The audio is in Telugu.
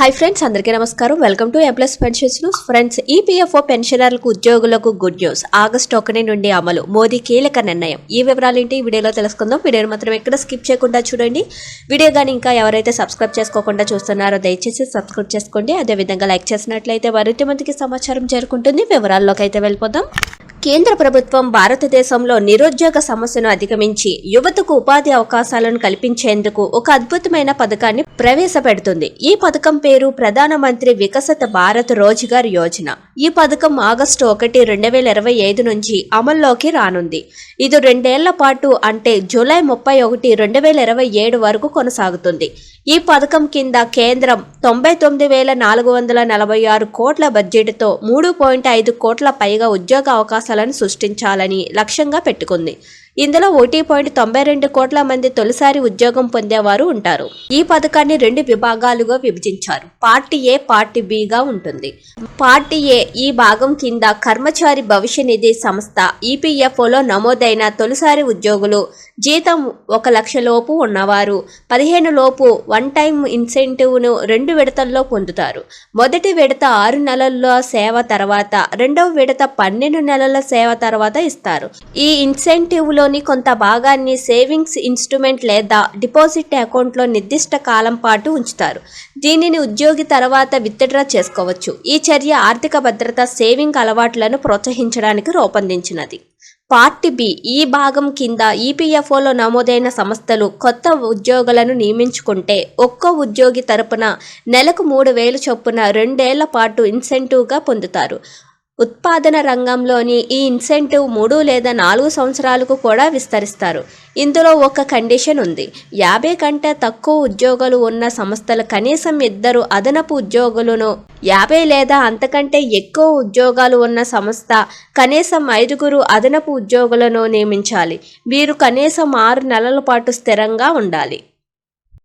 హాయ్ ఫ్రెండ్స్ అందరికీ నమస్కారం. వెల్కమ్ టు ఎంప్లస్ పెన్షన్స్ న్యూస్ ఫ్రెండ్స్ ఈపీఎఫ్ఓ పెన్షనర్లకు ఉద్యోగులకు గుడ్ న్యూస్ ఆగస్టు ఒకటి నుండి అమలు. మోదీ కీలక నిర్ణయం. ఈ వివరాలు ఏంటి వీడియోలో తెలుసుకుందాం. వీడియోని మాత్రం ఎక్కడ స్కిప్ చేయకుండా చూడండి. వీడియో కానీ ఇంకా ఎవరైతే సబ్స్క్రైబ్ చేసుకోకుండా చూస్తున్నారో దయచేసి సబ్స్క్రైబ్ చేసుకోండి. అదేవిధంగా లైక్ చేసినట్లయితే మరింత మందికి సమాచారం చేరుకుంటుంది. వివరాల్లోకి అయితే వెళ్ళిపోదాం. కేంద్ర ప్రభుత్వం భారతదేశంలో నిరుద్యోగ సమస్యను అధిగమించి యువతకు ఉపాధి అవకాశాలను కల్పించేందుకు ఒక అద్భుతమైన పథకాన్ని ప్రవేశపెడుతుంది. ఈ పథకం పేరు ప్రధానమంత్రి వికసిత భారత్ రోజ్గార్ యోజన. ఈ పథకం ఆగస్టు ఒకటి రెండు వేల ఇరవై ఐదు నుంచి అమల్లోకి రానుంది. ఇది రెండేళ్ళ పాటు అంటే జూలై ముప్పై ఒకటి రెండు వేల ఇరవై ఏడు వరకు కొనసాగుతుంది. ఈ పథకం కింద కేంద్రం తొంభై తొమ్మిది వేల నాలుగు వందల నలభై ఆరు కోట్ల బడ్జెట్తో మూడు పాయింట్ ఐదు కోట్ల పైగా ఉద్యోగ అవకాశాలను సృష్టించాలని లక్ష్యంగా పెట్టుకుంది. ఇందులో ఒకటి పాయింట్ తొంభై రెండు కోట్ల మంది తొలిసారి ఉద్యోగం పొందేవారు ఉంటారు. ఈ పథకాన్ని రెండు విభాగాలుగా విభజించారు. పార్టీ ఏ పార్టీ బిగా ఉంటుంది. పార్టీ ఏ ఈ భాగం కింద కర్మచారి భవిష్య నిధి సంస్థ ఈపీఎఫ్ఓలో నమోదైన తొలిసారి ఉద్యోగులు జీతం ఒక లక్ష లోపు ఉన్నవారు పదిహేను లోపు వన్ టైం ఇన్సెంటివ్ను రెండు విడతల్లో పొందుతారు. మొదటి విడత ఆరు నెలల్లో సేవ తర్వాత రెండవ విడత పన్నెండు నెలల సేవ తర్వాత ఇస్తారు. ఈ ఇన్సెంటివ్లు ఇన్సెంటివ్లోని కొంత భాగాన్ని సేవింగ్స్ ఇన్స్ట్రుమెంట్ లేదా డిపాజిట్ అకౌంట్లో నిర్దిష్ట కాలం పాటు ఉంచుతారు. దీనిని ఉద్యోగి తర్వాత విత్డ్రా చేసుకోవచ్చు. ఈ చర్య ఆర్థిక భద్రత సేవింగ్ అలవాట్లను ప్రోత్సహించడానికి రూపొందించినది. Part B. ఈ భాగం కింద ఈపీఎఫ్ఓలో నమోదైన సంస్థలు కొత్త ఉద్యోగులను నియమించుకుంటే ఒక్కో ఉద్యోగి తరపున నెలకు మూడు వేలు చొప్పున రెండేళ్ళ పాటు ఇన్సెంటివ్గా పొందుతారు. ఉత్పాదన రంగంలోని ఈ ఇన్సెంటివ్ మూడు లేదా నాలుగు సంవత్సరాలకు కూడా విస్తరిస్తారు. ఇందులో ఒక కండిషన్ ఉంది. యాభై కంటే తక్కువ ఉద్యోగులు ఉన్న సంస్థలు కనీసం ఇద్దరు అదనపు ఉద్యోగులను యాభై లేదా అంతకంటే ఎక్కువ ఉద్యోగాలు ఉన్న సంస్థ కనీసం ఐదుగురు అదనపు ఉద్యోగులను నియమించాలి. వీరు కనీసం ఆరు నెలల పాటు స్థిరంగా ఉండాలి.